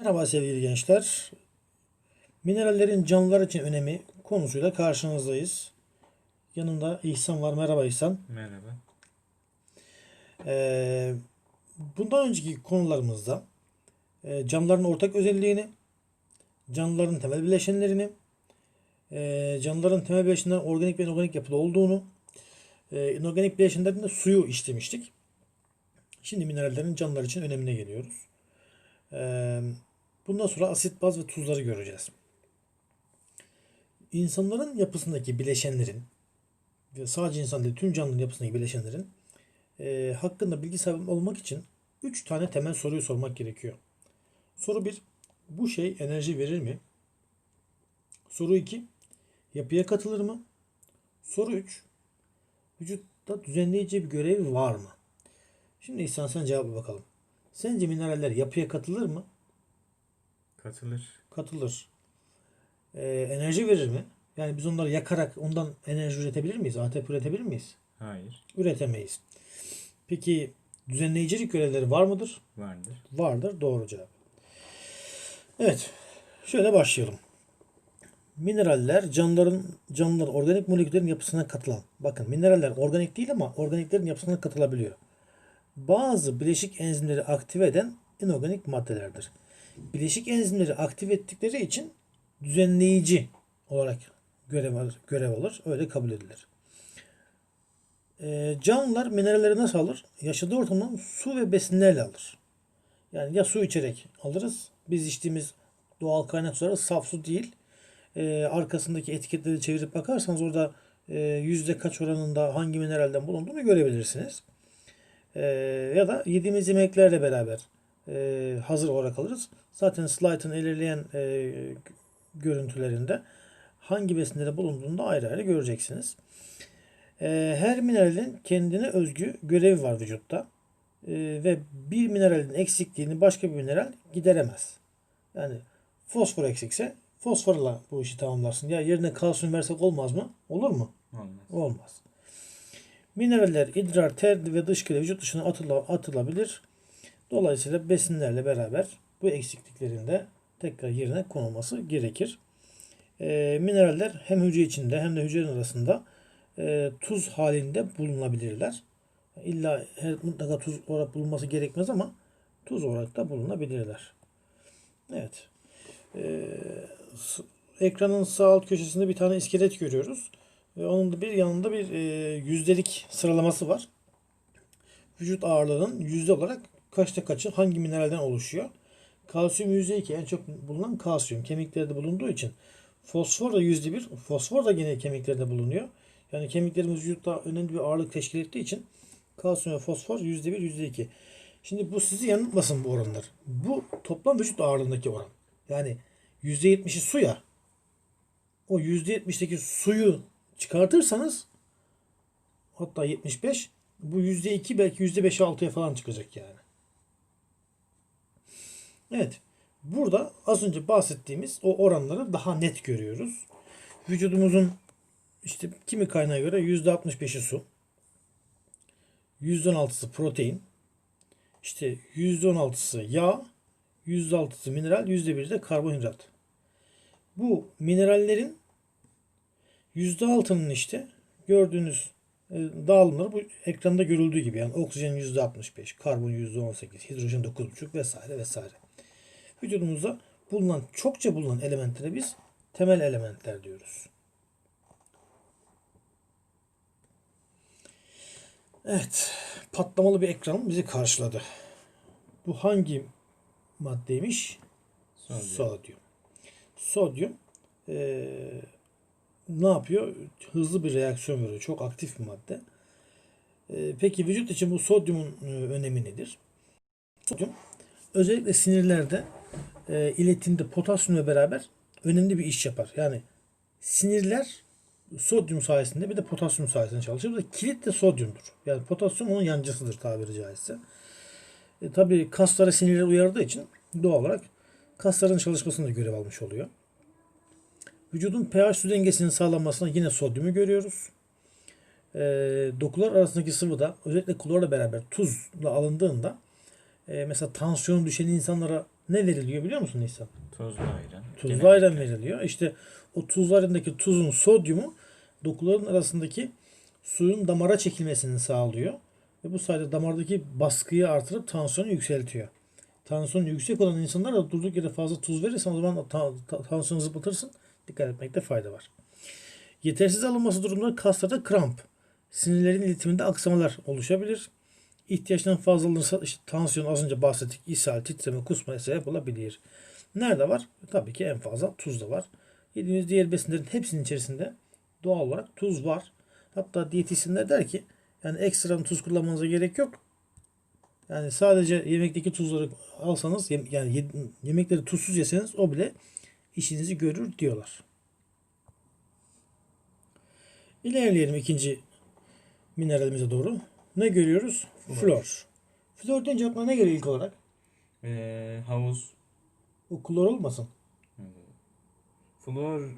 Merhaba sevgili gençler. Minerallerin canlılar için önemi konusuyla karşınızdayız. Yanımda İhsan var. Merhaba İhsan. Merhaba. Ee, bundan önceki konularımızda e, canlıların ortak özelliğini, canlıların temel bileşenlerini, e, canlıların temel bileşenlerin organik ve inorganik yapıda olduğunu, e, inorganik bileşenlerin de suyu işlemiştik. Şimdi minerallerin canlılar için önemine geliyoruz. Ee, bundan sonra asit, baz ve tuzları göreceğiz. İnsanların yapısındaki bileşenlerin, ve sadece insan değil tüm canlıların yapısındaki bileşenlerin e, hakkında bilgi sahibi olmak için 3 tane temel soruyu sormak gerekiyor. Soru 1. Bu şey enerji verir mi? Soru 2. Yapıya katılır mı? Soru 3. Vücutta düzenleyici bir görevi var mı? Şimdi İhsan sen cevabı bakalım. Sence mineraller yapıya katılır mı? Katılır. Katılır. Ee, enerji verir mi? Yani biz onları yakarak ondan enerji üretebilir miyiz? ATP üretebilir miyiz? Hayır. Üretemeyiz. Peki düzenleyicilik görevleri var mıdır? Vardır. Vardır. Doğru cevap. Evet. Şöyle başlayalım. Mineraller canlıların canlıların organik moleküllerin yapısına katılan. Bakın mineraller organik değil ama organiklerin yapısına katılabiliyor. Bazı bileşik enzimleri aktive eden inorganik maddelerdir. Bileşik enzimleri aktive ettikleri için düzenleyici olarak görev alır, görev alır. Öyle kabul edilir. Ee, canlılar mineralleri nasıl alır? Yaşadığı ortamdan su ve besinlerle alır. Yani ya su içerek alırız. Biz içtiğimiz doğal kaynak suları saf su değil. Ee, arkasındaki etiketleri çevirip bakarsanız orada e, yüzde kaç oranında hangi mineralden bulunduğunu görebilirsiniz. Ee, ya da yediğimiz yemeklerle beraber e, hazır olarak alırız. Zaten slide'ın ilerleyen e, görüntülerinde hangi besinlere bulunduğunu da ayrı ayrı göreceksiniz. Ee, her mineralin kendine özgü görevi var vücutta. Ee, ve bir mineralin eksikliğini başka bir mineral gideremez. Yani fosfor eksikse fosforla bu işi tamamlarsın. Ya yerine kalsiyum versek olmaz mı? Olur mu? Olmaz. Olmaz. Mineraller idrar, ter ve dışkıyla vücut dışına atıla, atılabilir. Dolayısıyla besinlerle beraber bu eksikliklerin de tekrar yerine konulması gerekir. E, mineraller hem hücre içinde hem de hücrenin arasında e, tuz halinde bulunabilirler. İlla her mutlaka tuz olarak bulunması gerekmez ama tuz olarak da bulunabilirler. Evet. E, ekranın sağ alt köşesinde bir tane iskelet görüyoruz. Ve onun da bir yanında bir e, yüzdelik sıralaması var. Vücut ağırlığının yüzde olarak kaçta kaçı hangi mineralden oluşuyor? Kalsiyum yüzde iki en çok bulunan kalsiyum kemiklerde bulunduğu için fosfor da yüzde bir fosfor da yine kemiklerde bulunuyor. Yani kemiklerimiz vücutta önemli bir ağırlık teşkil ettiği için kalsiyum ve fosfor yüzde bir yüzde iki. Şimdi bu sizi yanıltmasın bu oranlar. Bu toplam vücut ağırlığındaki oran. Yani yüzde yetmişi su ya. O yüzde yetmişteki suyu çıkartırsanız hatta 75 bu yüzde iki belki yüzde beşe altıya falan çıkacak yani. Evet. Burada az önce bahsettiğimiz o oranları daha net görüyoruz. Vücudumuzun işte kimi kaynağa göre yüzde 65'i su. Yüzde 16'sı protein. İşte yüzde 16'sı yağ. Yüzde 6'sı mineral. Yüzde 1'i de karbonhidrat. Bu minerallerin yüzde altının işte gördüğünüz e, dağılımları bu ekranda görüldüğü gibi yani oksijen yüzde 65, karbon yüzde 18, hidrojen 9,5 vesaire vesaire. Vücudumuzda bulunan çokça bulunan elementlere biz temel elementler diyoruz. Evet, patlamalı bir ekran bizi karşıladı. Bu hangi maddeymiş? Sodyum. Sodyum. Sodyum eee, ne yapıyor? Hızlı bir reaksiyon veriyor. Çok aktif bir madde. Eee, peki vücut için bu sodyumun e, önemi nedir? Sodyum özellikle sinirlerde e, iletimde potasyumla beraber önemli bir iş yapar. Yani sinirler sodyum sayesinde bir de potasyum sayesinde çalışır. Burada kilit de sodyumdur. Yani potasyum onun yancısıdır tabiri caizse. E, tabii kaslara sinirler uyardığı için doğal olarak kasların çalışmasında da görev almış oluyor. Vücudun pH su dengesinin sağlanmasına yine sodyumu görüyoruz. E, dokular arasındaki sıvıda özellikle klorla beraber tuzla alındığında e, mesela tansiyonu düşen insanlara ne veriliyor biliyor musun Nisan? Tuzlu ayran. Tuzlu Genel- ayran veriliyor. İşte o tuzlu ayrandaki tuzun sodyumu dokuların arasındaki suyun damara çekilmesini sağlıyor. Ve bu sayede damardaki baskıyı artırıp tansiyonu yükseltiyor. Tansiyonu yüksek olan insanlar da durduk yere fazla tuz verirsen o zaman ta- ta- tansiyonu zıplatırsın. Dikkat etmekte fayda var. Yetersiz alınması durumunda kaslarda kramp, sinirlerin iletiminde aksamalar oluşabilir. İhtiyaçtan fazla alınırsa işte tansiyon az önce bahsettik. ishal, titreme, kusmaya sebep olabilir. Nerede var? Tabii ki en fazla tuzda var. Yediğimiz diğer besinlerin hepsinin içerisinde doğal olarak tuz var. Hatta diyetisyenler der ki yani ekstradan tuz kullanmanıza gerek yok. Yani sadece yemekteki tuzları alsanız yani yemekleri tuzsuz yeseniz o bile işinizi görür diyorlar. İlerleyelim ikinci mineralimize doğru. Ne görüyoruz? Flor. Flor deyince aklına ne geliyor ilk olarak? Ee, havuz. O klor olmasın. Flor.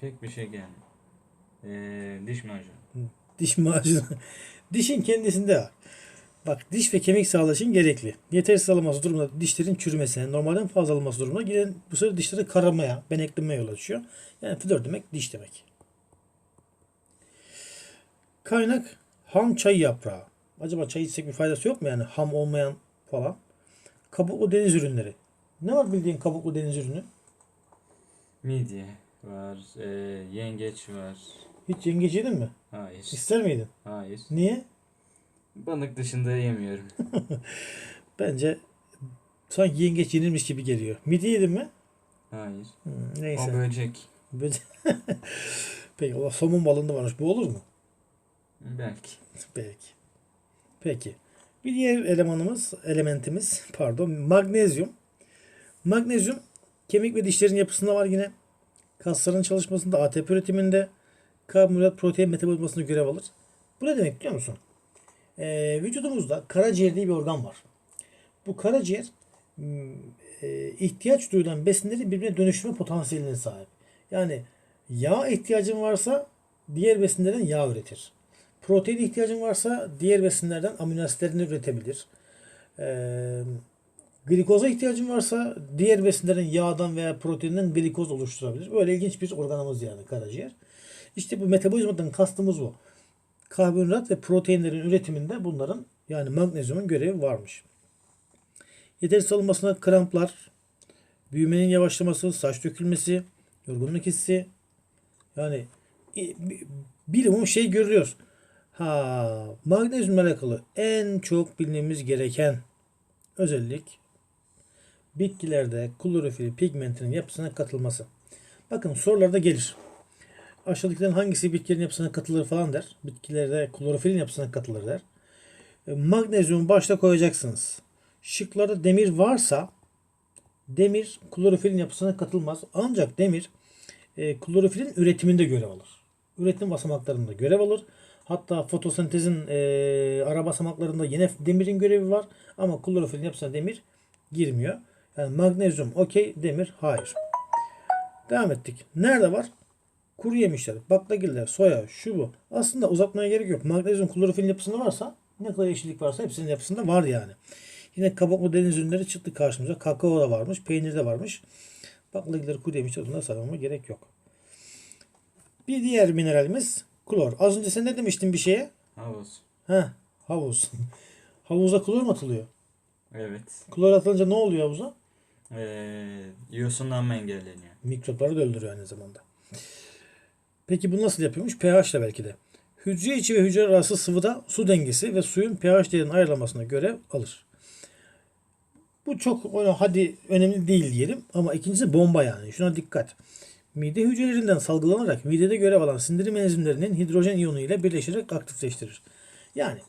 Pek bir şey gelmiyor. Ee, diş macunu. Diş macunu. Dişin kendisinde var. Bak diş ve kemik sağlığı için gerekli. Yetersiz alınması durumunda dişlerin çürümesine, normalden fazla alınması durumunda giden bu sefer dişleri karamaya, beneklemeye yol açıyor. Yani flor demek diş demek. Kaynak ham çay yaprağı. Acaba çay içsek bir faydası yok mu yani ham olmayan falan? Kabuklu deniz ürünleri. Ne var bildiğin kabuklu deniz ürünü? Midye var. ee, yengeç var. Hiç yengeç yedin mi? Hayır. İster miydin? Hayır. Niye? Balık dışında yemiyorum. Bence sanki yengeç yenilmiş gibi geliyor. Midye yedin mi? Hayır. Hmm, O neyse. böcek. Böyle- Peki o somun balığında varmış. Bu olur mu? Belki. Belki. Peki. Bir diğer elemanımız, elementimiz pardon magnezyum. Magnezyum kemik ve dişlerin yapısında var yine. Kasların çalışmasında, ATP üretiminde, karbonhidrat protein metabolizmasında görev alır. Bu ne demek biliyor musun? Ee, vücudumuzda karaciğer diye bir organ var. Bu karaciğer m, e, ihtiyaç duyulan besinleri birbirine dönüştürme potansiyeline sahip. Yani yağ ihtiyacın varsa diğer besinlerden yağ üretir. Protein ihtiyacın varsa diğer besinlerden amino asitlerini üretebilir. Ee, glikoza ihtiyacın varsa diğer besinlerin yağdan veya proteinden glikoz oluşturabilir. Böyle ilginç bir organımız yani karaciğer. İşte bu metabolizmadan kastımız bu. Karbonhidrat ve proteinlerin üretiminde bunların yani magnezyumun görevi varmış. Yetersiz alınmasına kramplar, büyümenin yavaşlaması, saç dökülmesi, yorgunluk hissi. Yani bilimum şey görüyoruz. Ha, magnezyumla alakalı en çok bilmemiz gereken özellik bitkilerde klorofil pigmentinin yapısına katılması. Bakın sorularda gelir. Aşağıdakilerin hangisi bitkilerin yapısına katılır falan der. Bitkilerde klorofilin yapısına katılır der. E, Magnezyumu başta koyacaksınız. Şıklarda demir varsa demir klorofilin yapısına katılmaz. Ancak demir e, klorofilin üretiminde görev alır. Üretim basamaklarında görev alır. Hatta fotosentezin e, ara basamaklarında yine demirin görevi var. Ama klorofilin yapısına demir girmiyor. Yani magnezyum okey, demir hayır. Devam ettik. Nerede var? Kuru yemişler, baklagiller, soya, şu bu. Aslında uzatmaya gerek yok. Magnezyum klorofilin yapısında varsa ne kadar yeşillik varsa hepsinin yapısında var yani. Yine kabuklu deniz ürünleri çıktı karşımıza. Kakao da varmış, peynir de varmış. Baklagiller, kuru yemişler bunları saymama gerek yok. Bir diğer mineralimiz klor. Az önce sen ne demiştin bir şeye? Havuz. Heh, havuz. Havuza klor mu atılıyor? Evet. Klor atılınca ne oluyor havuza? Ee, yosunlanma engelleniyor. Mikropları da öldürüyor aynı zamanda. Peki bu nasıl yapıyormuş? pH ile belki de. Hücre içi ve hücre arası sıvıda su dengesi ve suyun pH değerinin ayrılmasına göre alır. Bu çok hadi önemli değil diyelim ama ikincisi bomba yani. Şuna dikkat. Mide hücrelerinden salgılanarak midede görev alan sindirim enzimlerinin hidrojen iyonu ile birleşerek aktifleştirir. Yani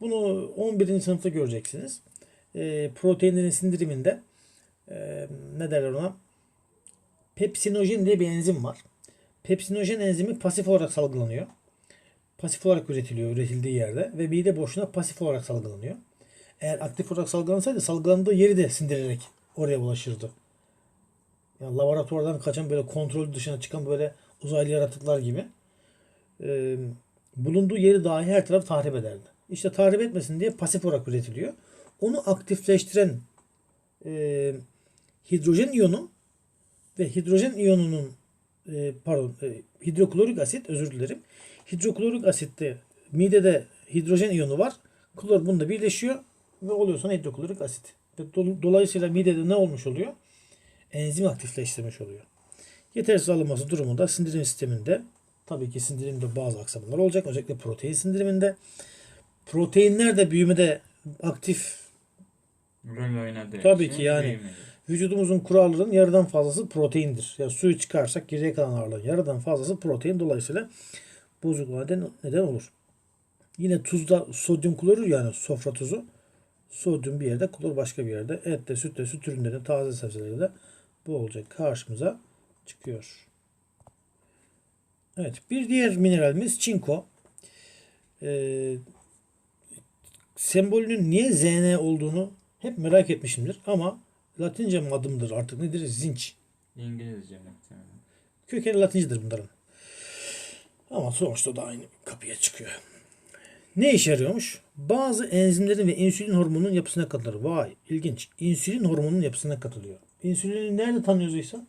bunu 11. sınıfta göreceksiniz. E, proteinlerin sindiriminde e, ne derler ona? Pepsinojen diye bir enzim var. Pepsinojen enzimi pasif olarak salgılanıyor. Pasif olarak üretiliyor üretildiği yerde ve mide boşluğuna pasif olarak salgılanıyor. Eğer aktif olarak salgılansaydı salgılandığı yeri de sindirerek oraya ulaşırdı. Yani laboratuvardan kaçan böyle kontrol dışına çıkan böyle uzaylı yaratıklar gibi e, bulunduğu yeri dahi her taraf tahrip ederdi. İşte tahrip etmesin diye pasif olarak üretiliyor. onu aktifleştiren e, hidrojen iyonu ve hidrojen iyonunun e, pardon e, hidroklorik asit özür dilerim. Hidroklorik asitte midede hidrojen iyonu var. Klor bunda birleşiyor ve oluyor sonra hidroklorik asit. Dolayısıyla midede ne olmuş oluyor? Enzim aktifleştirmiş oluyor. Yetersiz alınması durumunda sindirim sisteminde tabii ki sindirimde bazı aksamalar olacak. Özellikle protein sindiriminde. Proteinler de büyümede aktif Rol oynadığı Tabii ki yani. büyümeli. Vücudumuzun kuru ağırlığının yarıdan fazlası proteindir. Ya suyu çıkarsak geriye kalan ağırlığın yarıdan fazlası protein. Dolayısıyla bozukluğa neden, neden olur. Yine tuzda sodyum klorür yani sofra tuzu. Sodyum bir yerde, klor başka bir yerde. Ette, sütte, süt ürünlerinde, taze sebzelerde bu olacak karşımıza çıkıyor. Evet, bir diğer mineralimiz çinko. Ee, sembolünün niye Zn olduğunu hep merak etmişimdir ama Latince mi adımdır artık nedir? Zinç. İngilizce muhtemelen. Kökeni Latincedir bunların. Ama sonuçta da aynı kapıya çıkıyor. Ne işe yarıyormuş? Bazı enzimlerin ve insülin hormonunun yapısına katılır. Vay ilginç. İnsülin hormonunun yapısına katılıyor. İnsülini nerede tanıyoruz İhsan?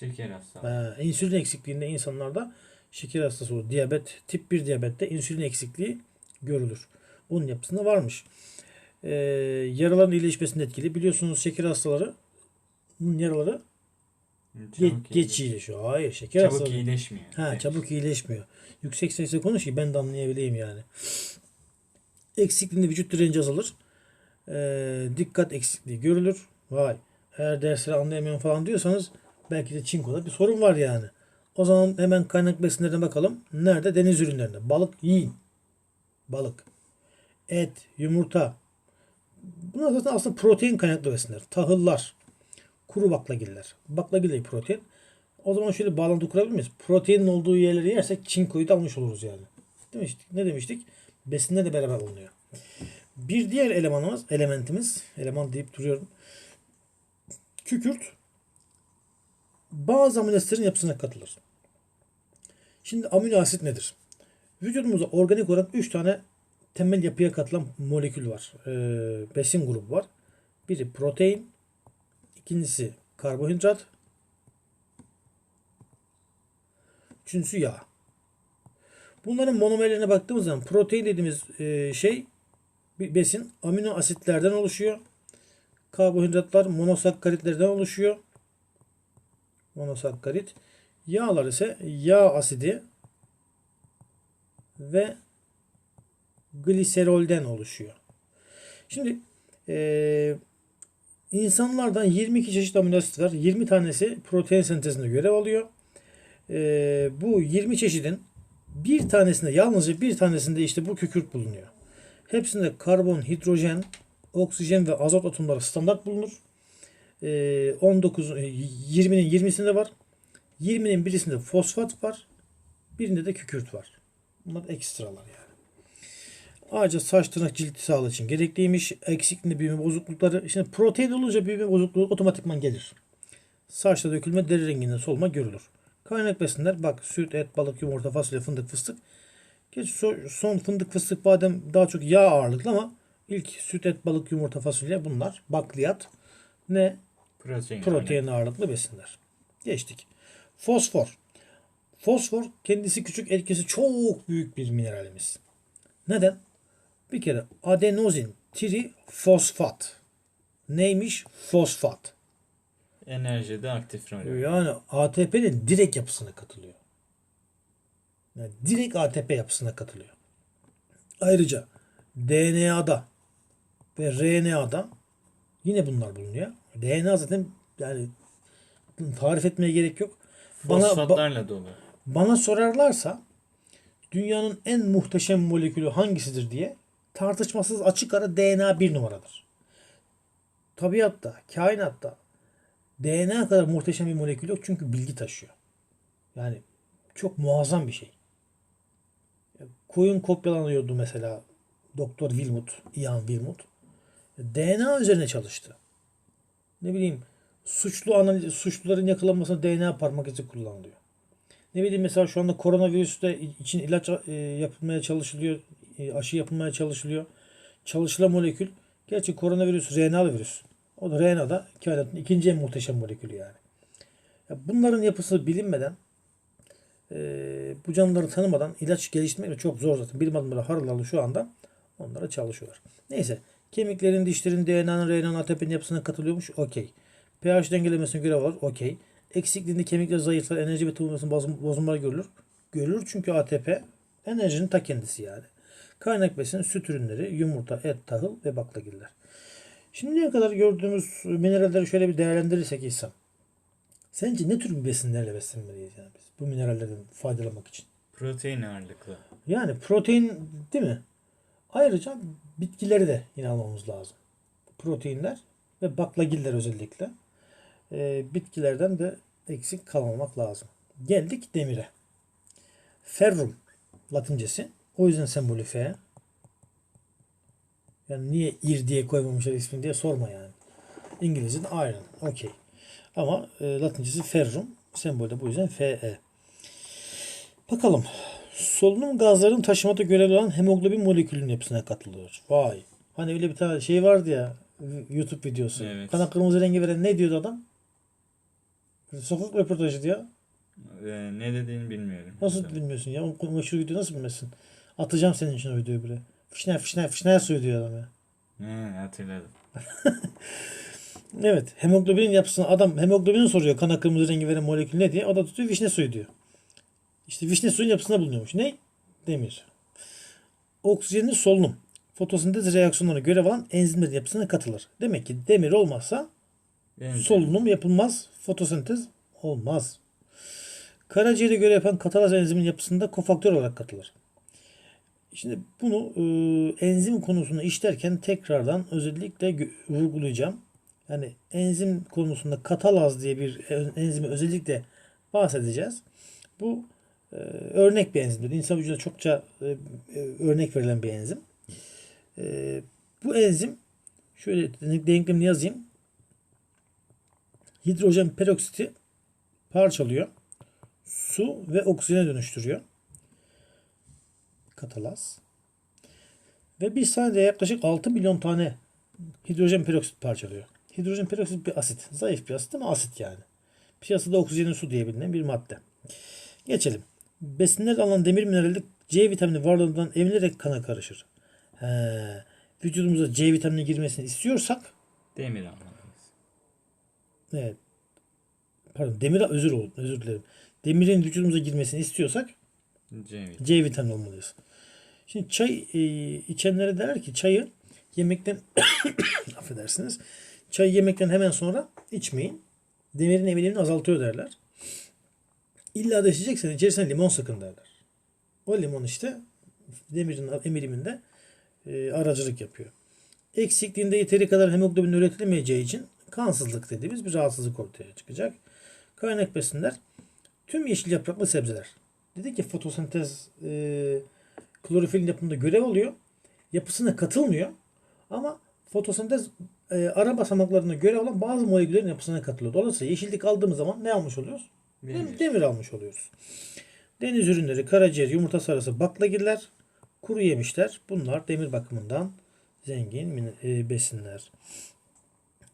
Şeker hastalığı. Ha, insülin eksikliğinde insanlarda şeker hastası olur. Diyabet, tip 1 diyabette insülin eksikliği görülür. Onun yapısında varmış. Ee, yaraların iyileşmesinde etkili. Biliyorsunuz şeker hastaları yaraları ge- Çabuk geç iyileş- iyileşiyor. Hayır şeker Çabuk hastaları. iyileşmiyor. Ha Evet. çabuk iyileşmiyor. Yüksek sesle konuş ki ben de anlayabileyim yani. Eksikliğinde vücut direnci azalır. Ee, dikkat eksikliği görülür. Vay. Eğer dersleri anlayamıyorum falan diyorsanız belki de çinkoda bir sorun var yani. O zaman hemen kaynak besinlerine bakalım. Nerede? Deniz ürünlerinde. Balık yiyin. Balık. Et, yumurta. Bunlar zaten aslında protein kaynaklı besinler. Tahıllar. Kuru baklagiller. Baklagille protein. O zaman şöyle bağlantı kurabilir miyiz? Proteinin olduğu yerleri yersek çinkoyu da almış oluruz yani. Demiştik. Ne demiştik? Besinle de beraber alınıyor. Bir diğer elemanımız, elementimiz, eleman deyip duruyorum. Kükürt bazı amino asitlerin yapısına katılır. Şimdi amino asit nedir? Vücudumuzda organik olarak 3 tane temel yapıya katılan molekül var. Ee, besin grubu var. Biri protein, ikincisi karbonhidrat, Üçüncüsü yağ. Bunların monomerlerine baktığımız zaman protein dediğimiz e, şey bir besin amino asitlerden oluşuyor. Karbonhidratlar monosakkaritlerden oluşuyor. Monosakkarit. Yağlar ise yağ asidi ve gliserolden oluşuyor. Şimdi e, insanlardan 22 çeşit amino asit var. 20 tanesi protein sentezinde görev alıyor e, bu 20 çeşidin bir tanesinde yalnızca bir tanesinde işte bu kükürt bulunuyor. Hepsinde karbon, hidrojen, oksijen ve azot atomları standart bulunur. E, 19 e, 20'nin 20'sinde var. 20'nin birisinde fosfat var. Birinde de kükürt var. Bunlar ekstralar yani. Ayrıca saç tırnak cilt sağlığı için gerekliymiş. Eksikliğinde büyüme bozuklukları. Şimdi protein olunca büyüme bozukluğu otomatikman gelir. Saçta dökülme, deri renginde solma görülür. Kaynak besinler bak süt, et, balık, yumurta, fasulye, fındık, fıstık. Geç so- son fındık, fıstık, badem daha çok yağ ağırlıklı ama ilk süt, et, balık, yumurta, fasulye bunlar bakliyat ne Protein. protein ağırlıklı besinler. Geçtik. Fosfor. Fosfor kendisi küçük etkisi çok büyük bir mineralimiz. Neden? Bir kere adenozin trifosfat. Neymiş? Fosfat. Enerjide aktif rol. Yani ATP'nin direkt yapısına katılıyor. Yani direkt ATP yapısına katılıyor. Ayrıca DNA'da ve RNA'da yine bunlar bulunuyor. DNA zaten yani tarif etmeye gerek yok. Bana, ba- dolu. bana sorarlarsa dünyanın en muhteşem molekülü hangisidir diye tartışmasız açık ara DNA bir numaradır. Tabiatta, kainatta DNA kadar muhteşem bir molekül yok çünkü bilgi taşıyor. Yani çok muazzam bir şey. Koyun kopyalanıyordu mesela Doktor Wilmut, Ian Wilmut. DNA üzerine çalıştı. Ne bileyim suçlu analiz, suçluların yakalanmasına DNA parmak izi kullanılıyor. Ne bileyim mesela şu anda koronavirüste için ilaç e, yapılmaya çalışılıyor, e, aşı yapılmaya çalışılıyor. Çalışılan molekül Gerçi koronavirüs RNA'lı virüs. O da RNA'da kainatın ikinci en muhteşem molekülü yani. Ya bunların yapısı bilinmeden eee, bu canlıları tanımadan ilaç geliştirmek de çok zor zaten. Bilim adamları harıl şu anda onlara çalışıyorlar. Neyse. Kemiklerin, dişlerin, DNA'nın, RNA'nın, ATP'nin yapısına katılıyormuş. Okey. pH dengelemesine göre var. Okey. Eksikliğinde kemikler zayıflar, enerji ve tıvırmasının bozum- bozulmalar görülür. Görülür çünkü ATP enerjinin ta kendisi yani. Kaynak besin, süt ürünleri, yumurta, et, tahıl ve baklagiller. Şimdiye kadar gördüğümüz mineralleri şöyle bir değerlendirirsek İhsan. Sence ne tür bir besinlerle beslenmeliyiz yani biz bu minerallerden faydalanmak için? Protein ağırlıklı. Yani protein değil mi? Ayrıca bitkileri de yine almamız lazım. Proteinler ve baklagiller özellikle. Ee, bitkilerden de eksik kalmamak lazım. Geldik demire. Ferrum latincesi. O yüzden sembolü F. Yani niye ir diye koymamışlar ismini diye sorma yani. İngilizce'de iron. Okey. Ama e, latincesi ferrum. Sembolü de bu yüzden Fe. Bakalım. Solunum gazların taşımada görevli olan hemoglobin molekülünün yapısına katılıyor. Vay. Hani öyle bir tane şey vardı ya YouTube videosu. Evet. Kana kırmızı rengi veren ne diyordu adam? Sokak röportajı diyor. Ee, ne dediğini bilmiyorum. Nasıl bilmiyorsun ya? O meşhur video nasıl bilmezsin? Atacağım senin için o videoyu bile. Fişner fişner fişner söylüyor adam ya. He, hatırladım. Evet. Hemoglobinin yapısını adam hemoglobini soruyor. Kana kırmızı rengi veren molekül ne diye. O da tutuyor vişne suyu diyor. İşte vişne suyun yapısında bulunuyormuş. Ne? Demir. Oksijenin solunum. Fotosentez reaksiyonlarına görev alan enzimlerin yapısına katılır. Demek ki demir olmazsa de- solunum yapılmaz. Fotosentez olmaz. Karaciğere göre yapan katalaz enzimin yapısında kofaktör olarak katılır. Şimdi bunu e, enzim konusunu işlerken tekrardan özellikle vurgulayacağım. Yani enzim konusunda katalaz diye bir enzimi özellikle bahsedeceğiz. Bu e, örnek bir enzimdir. İnsan vücuduna çokça e, e, örnek verilen bir enzim. E, bu enzim şöyle denklemini yazayım hidrojen peroksiti parçalıyor. Su ve oksijene dönüştürüyor. Katalaz. Ve bir saniyede yaklaşık 6 milyon tane hidrojen peroksit parçalıyor. Hidrojen peroksit bir asit. Zayıf bir asit ama asit yani. Piyasada oksijenin su diye bilinen bir madde. Geçelim. Besinler alan demir minerali C vitamini varlığından emilerek kana karışır. He. Vücudumuza C vitamini girmesini istiyorsak Demir almalıyız. Evet. Pardon demir özür oldu. Özür dilerim. Demirin vücudumuza girmesini istiyorsak C vitamini. C vitamini olmalıyız. Şimdi çay e, içenlere derler ki çayı yemekten affedersiniz. Çayı yemekten hemen sonra içmeyin. Demirin emilimini azaltıyor derler. İlla da içeceksen içerisine limon sıkın derler. O limon işte demirin emiliminde e, aracılık yapıyor. Eksikliğinde yeteri kadar hemoglobin üretilemeyeceği için kansızlık dediğimiz bir rahatsızlık ortaya çıkacak. Kaynak besinler tüm yeşil yapraklı sebzeler. Dedi ki fotosentez e, klorofilin yapımında görev alıyor. Yapısına katılmıyor. Ama fotosentez e, ara basamaklarında görev alan bazı moleküllerin yapısına katılıyor. Dolayısıyla yeşillik aldığımız zaman ne almış oluyoruz? Demir, Demir. almış oluyoruz. Deniz ürünleri, karaciğer, yumurta sarısı, baklagiller, kuru yemişler. Bunlar demir bakımından zengin e, besinler.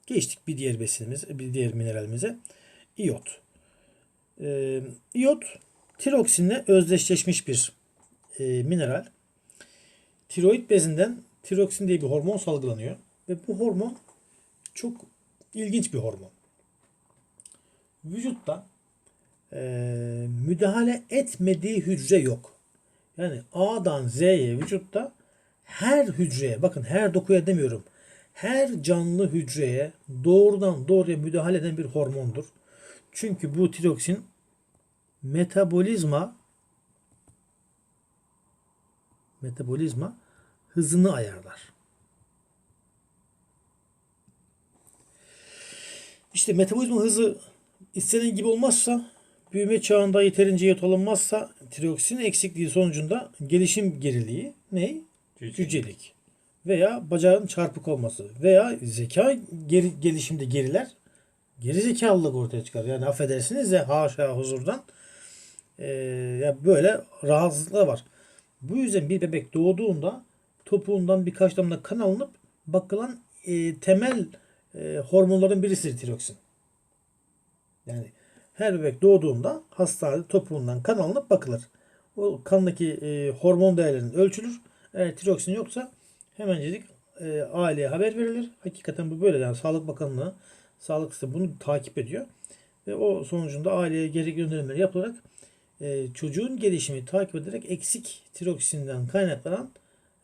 Geçtik bir diğer besinimiz, bir diğer mineralimize. İyot. Ee, iyot tiroksinle özdeşleşmiş bir e, mineral. Tiroid bezinden tiroksin diye bir hormon salgılanıyor. Ve bu hormon çok ilginç bir hormon. Vücutta e, müdahale etmediği hücre yok. Yani A'dan Z'ye vücutta her hücreye bakın her dokuya demiyorum. Her canlı hücreye doğrudan doğruya müdahale eden bir hormondur. Çünkü bu tiroksin metabolizma metabolizma hızını ayarlar. İşte metabolizma hızı istenen gibi olmazsa büyüme çağında yeterince yot alınmazsa tiroksin eksikliği sonucunda gelişim geriliği ne? Cüce. Cücelik veya bacağın çarpık olması veya zeka geri, gelişimde geriler geri zekalılık ortaya çıkar. Yani affedersiniz ya haşa huzurdan Ee, ya böyle rahatsızlıklar var. Bu yüzden bir bebek doğduğunda topuğundan birkaç damla kan alınıp bakılan e, temel e, hormonların birisidir tiroksin. Yani her bebek doğduğunda hastanede topuğundan kan alınıp bakılır. O kandaki e, hormon değerlerinin ölçülür. Eğer tiroksin yoksa hemencecik e, aileye haber verilir. Hakikaten bu böyle yani Sağlık Bakanlığı sağlık sistemi bunu takip ediyor. Ve o sonucunda aileye geri gönderimler yapılarak e, çocuğun gelişimi takip ederek eksik tiroksinden kaynaklanan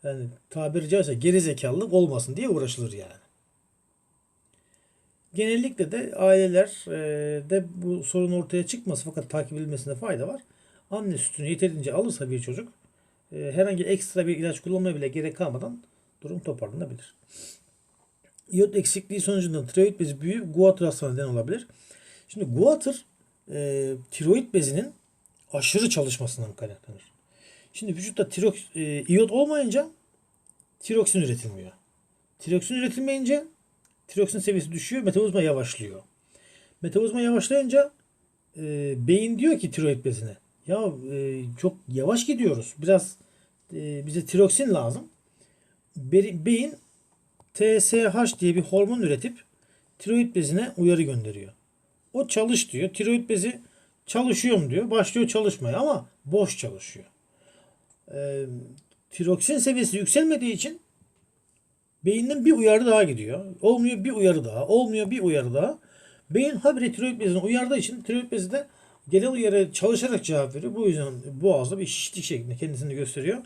yani tabiri caizse geri zekalılık olmasın diye uğraşılır yani. Genellikle de aileler e, de bu sorun ortaya çıkması fakat takip edilmesinde fayda var. Anne sütünü yeterince alırsa bir çocuk e, herhangi ekstra bir ilaç kullanmaya bile gerek kalmadan durum toparlanabilir. İyot eksikliği sonucunda tiroid bezi büyüyüp guatr hastalığına neden olabilir. Şimdi guatr e, tiroid bezinin aşırı çalışmasından kaynaklanır. Şimdi vücutta tirok, e, iyot olmayınca tiroksin üretilmiyor. Tiroksin üretilmeyince tiroksin seviyesi düşüyor, metabolizma yavaşlıyor. Metabolizma yavaşlayınca e, beyin diyor ki tiroid bezine ya e, çok yavaş gidiyoruz. Biraz e, bize tiroksin lazım. Be- beyin TSH diye bir hormon üretip tiroid bezine uyarı gönderiyor. O çalış diyor. Tiroid bezi çalışıyorum diyor. Başlıyor çalışmaya ama boş çalışıyor. Ee, tiroksin seviyesi yükselmediği için beyinden bir uyarı daha gidiyor. Olmuyor bir uyarı daha. Olmuyor bir uyarı daha. Beyin habire tiroid bezini uyardığı için tiroid bezi de genel uyarı çalışarak cevap veriyor. Bu yüzden boğazda bir şişlik şeklinde kendisini gösteriyor.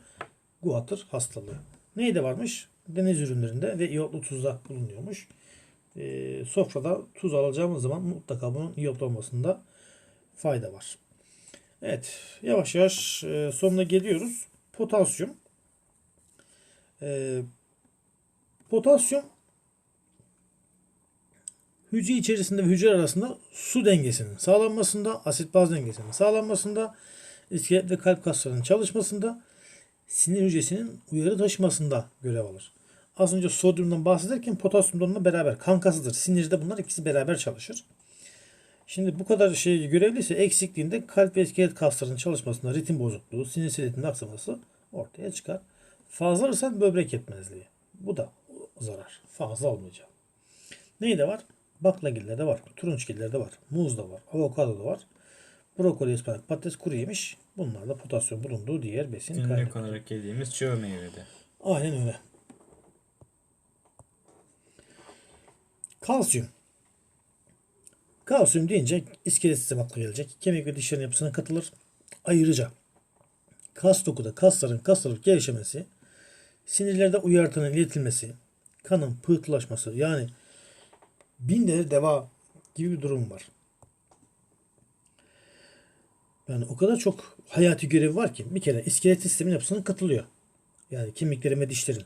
Guatr hastalığı. Neyde varmış? Deniz ürünlerinde ve iyotlu tuzda bulunuyormuş. Ee, sofrada tuz alacağımız zaman mutlaka bunun iyotlu olmasında fayda var. Evet. Yavaş yavaş e, sonuna geliyoruz. Potasyum. Ee, potasyum hücre içerisinde ve hücre arasında su dengesinin sağlanmasında, asit baz dengesinin sağlanmasında, iskelet ve kalp kaslarının çalışmasında, sinir hücresinin uyarı taşımasında görev alır. Az önce sodyumdan bahsederken potasyum da onunla beraber kankasıdır. Sinirde bunlar ikisi beraber çalışır. Şimdi bu kadar şey görevliyse eksikliğinde kalp ve iskelet kaslarının çalışmasında ritim bozukluğu, sinirsel ritmin aksaması ortaya çıkar. Fazla alırsan böbrek yetmezliği. Bu da zarar. Fazla olmayacak. Neyde var? Baklagillerde var. Turunçgillerde var. Muzda var. Avokadoda var. Brokoli, ıspanak, patates, kuru yemiş. Bunlarda potasyum bulunduğu diğer besin Günlük kaynakları. olarak yediğimiz çöğ meyvede. Aynen öyle. Kalsiyum. Kalsiyum deyince iskelet sistemi akla gelecek. Kemik ve dişlerin yapısına katılır. Ayrıca kas dokuda kasların kasılıp gevşemesi, sinirlerde uyartının iletilmesi, kanın pıhtılaşması yani bin deri deva gibi bir durum var. Yani o kadar çok hayati görevi var ki bir kere iskelet sistemin yapısına katılıyor. Yani kemiklerin ve dişlerin.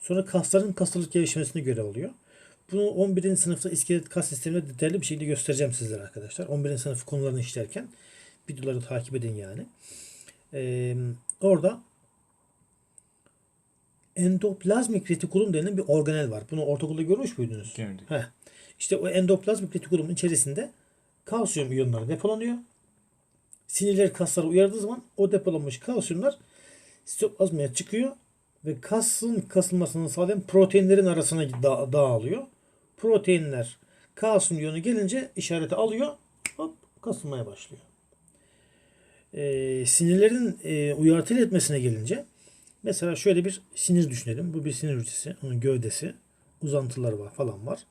Sonra kasların kasılıp gevşemesine görev alıyor. Bunu 11. sınıfta iskelet kas sisteminde detaylı bir şekilde göstereceğim sizlere arkadaşlar. 11. sınıf konularını işlerken videoları takip edin yani. Ee, orada endoplazmik retikulum denilen bir organel var. Bunu ortaokulda görmüş müydünüz? Gördük. Heh. İşte o endoplazmik retikulumun içerisinde kalsiyum iyonları depolanıyor. Sinirler kaslara uyardığı zaman o depolanmış kalsiyumlar sitoplazmaya çıkıyor ve kasın kasılmasını sağlayan proteinlerin arasına da- dağılıyor. Proteinler kalsiyum iyonu gelince işareti alıyor. Hop kasılmaya başlıyor. Ee, sinirlerin e, uyartı iletmesine gelince mesela şöyle bir sinir düşünelim. Bu bir sinir hücresi. Onun gövdesi. Uzantıları var falan var.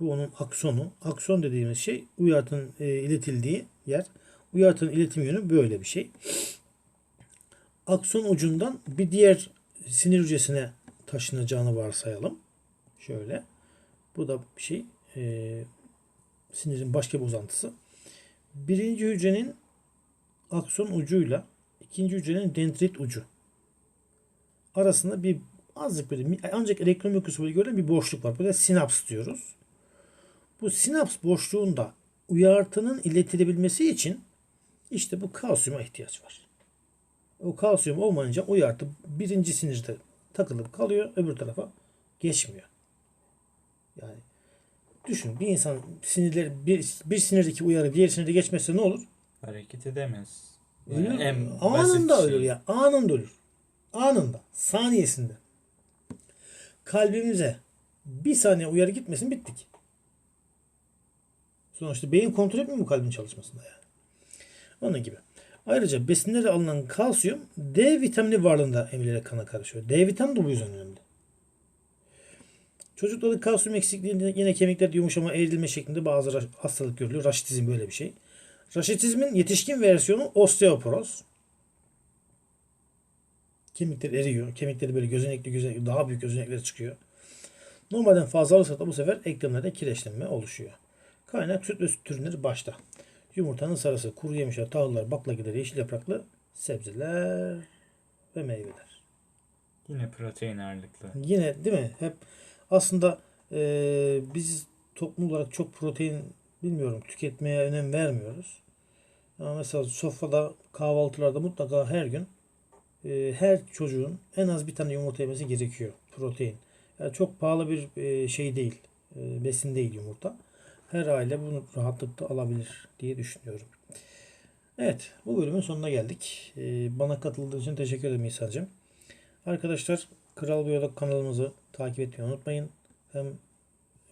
Bu onun aksonu. Akson dediğimiz şey uyartının e, iletildiği yer. Uyartının iletim yönü böyle bir şey. Akson ucundan bir diğer sinir hücresine taşınacağını varsayalım. Şöyle. Bu da bir şey. e, sinirin başka bir uzantısı. Birinci hücrenin akson ucuyla ikinci hücrenin dendrit ucu arasında bir azıcık böyle ancak elektron mikroskobu görülen bir boşluk var. Burada sinaps diyoruz. Bu sinaps boşluğunda uyartının iletilebilmesi için işte bu kalsiyuma ihtiyaç var. O kalsiyum olmayınca uyartı birinci sinirde takılıp kalıyor, öbür tarafa geçmiyor. Yani düşün bir insan sinirleri bir, bir sinirdeki uyarı diğer sinirde geçmezse ne olur? Hareket edemez. Yani en Anında basit ölür şey. ya. Anında ölür. Anında. Saniyesinde. Kalbimize Bir saniye uyarı gitmesin bittik. Sonuçta beyin kontrol etmiyor mu kalbin çalışmasında yani. Onun gibi. Ayrıca besinlere alınan kalsiyum D vitamini varlığında emirlere kana karışıyor. D vitamini de bu yüzden önemli. Çocuklarda kalsiyum eksikliğinde yine kemiklerde yumuşama, eğrilme şeklinde bazı hastalık görülüyor. Raşitizm böyle bir şey. Raşitizmin yetişkin versiyonu osteoporoz. Kemikler eriyor. Kemikleri böyle gözenekli, gözenekli daha büyük gözenekleri çıkıyor. Normalden fazla alırsa da bu sefer eklemlerde kireçlenme oluşuyor. Kaynak süt ve süt ürünleri başta. Yumurtanın sarısı, kuru yemişler, tahıllar, baklagiller, yeşil yapraklı sebzeler ve meyveler. Yine protein ağırlıklı. Yine değil mi? Hep aslında eee, biz toplum olarak çok protein bilmiyorum tüketmeye önem vermiyoruz. Ama mesela sofrada kahvaltılarda mutlaka her gün eee, her çocuğun en az bir tane yumurta yemesi gerekiyor. Protein. Yani çok pahalı bir eee, şey değil. eee, besin değil yumurta. Her aile bunu rahatlıkla alabilir diye düşünüyorum. Evet, bu bölümün sonuna geldik. Eee, bana katıldığın için teşekkür ederim İhsan'cığım. Arkadaşlar Kral Biyolog kanalımızı takip etmeyi unutmayın. Hem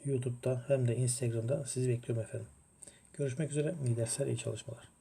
YouTube'da hem de Instagram'da sizi bekliyorum efendim. Görüşmek üzere. İyi dersler, iyi çalışmalar.